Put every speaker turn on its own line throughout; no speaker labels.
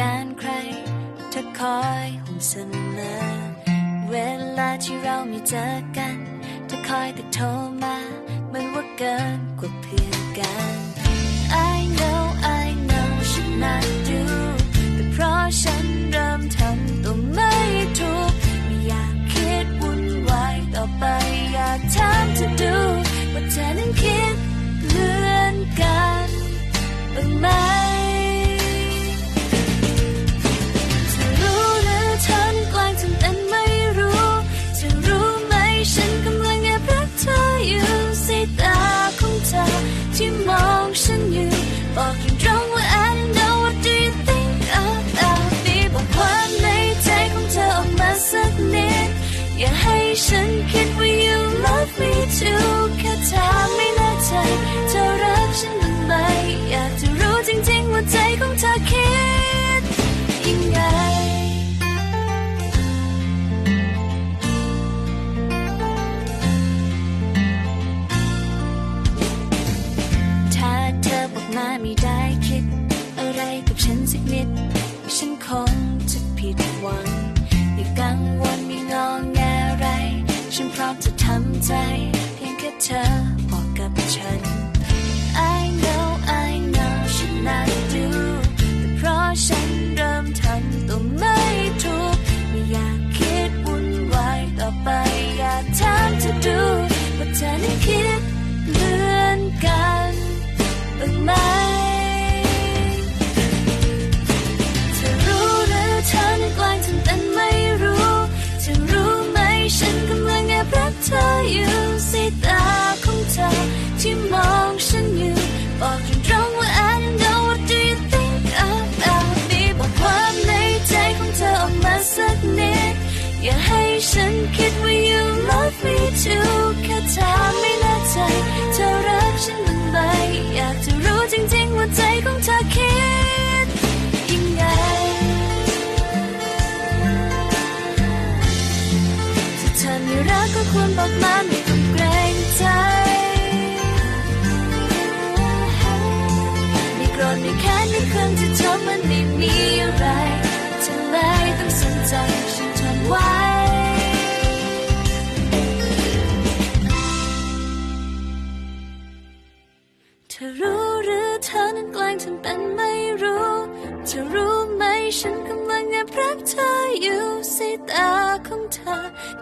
การใครเธอคอยห่วงเสมอ เวลาที่เราไม่เจอกันเธอคอยแต่โทรมา ฉันพร้อมจะทำใจ เพียงแค่เธอ ฉันคิดว่า you love me too แค่ถามไม่แน่ใจ เธอรักฉันบ้างไหมอยากจะรู้จริงๆว่าใจของเธอคิดยังไงถ้าเธอไม่รักก็ควรบอกมาไม่ต้องเกรงใจไม่โกรธไม่แค้นไม่เคืองที่เธอมันไม่มีอะไร เธอรู้หรือเธอนั้นแกล้งทำเป็นไม่รู้เธอรู้ไหมฉันกำลังแอบรักเธออยู่สายตาของเธอ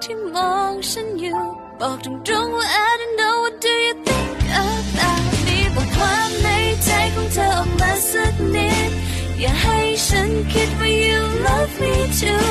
ที่มองฉันอยู่บอกตรงๆว่า I don't know what do you think about me บอกความในใจของเธอออกมาสักนิด อย่าให้ฉันคิดว่า you love me too